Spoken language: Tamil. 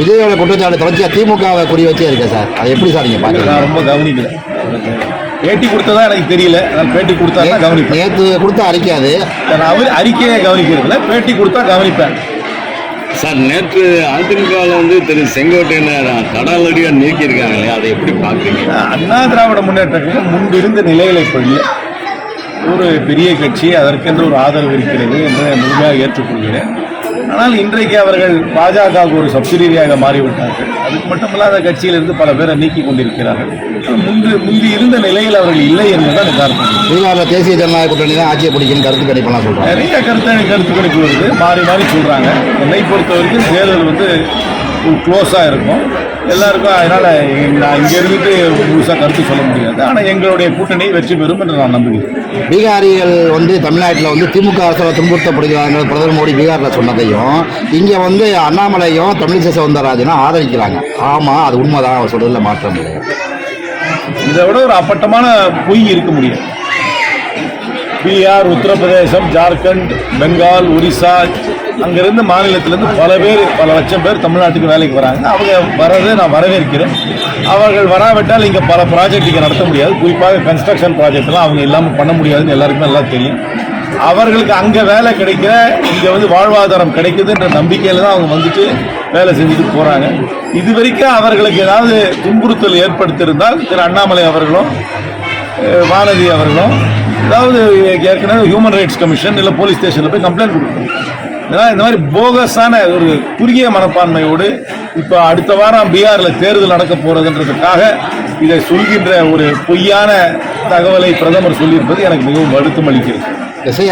விஜயோட குற்றச்சாட்டு தொடர்ச்சியாக திமுகவை குறி வச்சே இருக்கு சார். அதை எப்படி சார் நீங்கள் நான் பார்க்குறீங்க ரொம்ப கவனிக்கல. பேட்டி கொடுத்ததா எனக்கு தெரியல. நான் பேட்டி கொடுத்தா தான் கவனிப்பேன். நேற்று கொடுத்த அறிக்கை அது நான் அவர் அறிக்கையை கவனிக்கிறதுல பேட்டி கொடுத்தா கவனிப்பேன். சார் நேற்று அதிமுகவில் வந்து திரு செங்கோட்டையனை தடாலடியாக நீக்கியிருக்காங்க இல்லையா? அதை எப்படி பார்க்குறீங்க? அண்ணா திராவிட முன்னேற்ற கழகம் முன்பு இருந்த நிலைகளை இல்லை ஒரு பெரிய கட்சி அதற்கென்று ஒரு ஆதரவு இருக்கிறது என்று முழுமையாக ஏற்றுக்கொள்கிறேன். ஆனால் இன்றைக்கு அவர்கள் பாஜகவுக்கு ஒரு சப்சிடியாக மாறிவிட்டார்கள். அதுக்கு மட்டுமல்லாத கட்சியிலிருந்து பல பேரை நீக்கி கொண்டிருக்கிறார்கள். முன்பு முந்தி இருந்த நிலையில் அவர்கள் இல்லை என்பதுதான் காரணம் பீகாரில் தேசிய ஜனநாயக கூட்டணி தான் ஆட்சியை பிடிக்கும் கருத்து கணிப்பெல்லாம் சொல்கிறாங்க நிறைய கருத்து கருத்து கணிப்பு வருது. மாறி மாறி சொல்றாங்க. என்னை பொறுத்த வரைக்கும் தேர்தல் வந்து க்ளோஸாக இருக்கும். எல்லாருக்கும் அதனால நான் இங்க இருந்துட்டு முழுசாக கருத்து சொல்ல முடியாது. ஆனால் எங்களுடைய கூட்டணி வெற்றி பெறும் என்று நான் நம்புகிறேன். பீகாரிகள் வந்து தமிழ்நாட்டில் வந்து திமுக அரசால் துன்புறுத்தப்படுகிறாங்க பிரதமர் மோடி பீகாரில் சொன்னதையும் இங்கே வந்து அண்ணாமலையும் தமிழிசை சவுந்தரராஜனும் ஆதரிக்கிறாங்க. ஆமாம் அது உண்மைதான். அவர் சொல்றதுல மாற்றம் இல்லை. இதை விட ஒரு அப்பட்டமான பொய் இருக்க முடியாது. பீகார் உத்தரப்பிரதேசம் ஜார்க்கண்ட் பெங்கால் ஒரிசா அங்கிருந்து மாநிலத்திலிருந்து பல பேர் பல லட்சம் பேர் தமிழ்நாட்டுக்கு வேலைக்கு வராங்க. அவங்க வரதை நான் வரவேற்கிறேன். அவர்கள் வராவிட்டால் இங்கே பல ப்ராஜெக்ட் இங்கே நடத்த முடியாது. குறிப்பாக கன்ஸ்ட்ரக்ஷன் ப்ராஜெக்ட்லாம் அவங்க இல்லாமல் பண்ண முடியாதுன்னு எல்லாருக்குமே நல்லா தெரியும். அவர்களுக்கு அங்கே வேலை கிடைக்கிற இங்கே வந்து வாழ்வாதாரம் கிடைக்குதுன்ற நம்பிக்கையில் தான் அவங்க வந்துட்டு வேலை செஞ்சுட்டு போகிறாங்க இது வரைக்கும் அவர்களுக்கு ஏதாவது துன்புறுத்தல் ஏற்படுத்தியிருந்தால் திரு அண்ணாமலை அவர்களும் வானதி அவர்களும் ஏதாவது ஏற்கனவே ஹியூமன் ரைட்ஸ் கமிஷன் இல்லை போலீஸ் ஸ்டேஷனில் போய் கம்ப்ளைண்ட் கொடுக்கணும். இந்த மாதிரி போகஸான ஒரு குறுகிய மனப்பான்மையோடு இப்போ அடுத்த வாரம் பீகாரில் தேர்தல் நடக்க போகிறதுன்றதுக்காக இதை சொல்கின்ற ஒரு பொய்யான தகவலை பிரதமர் சொல்லியிருப்பது எனக்கு மிகவும் வருத்தம் அளிக்கிறது. எஸ்ஐ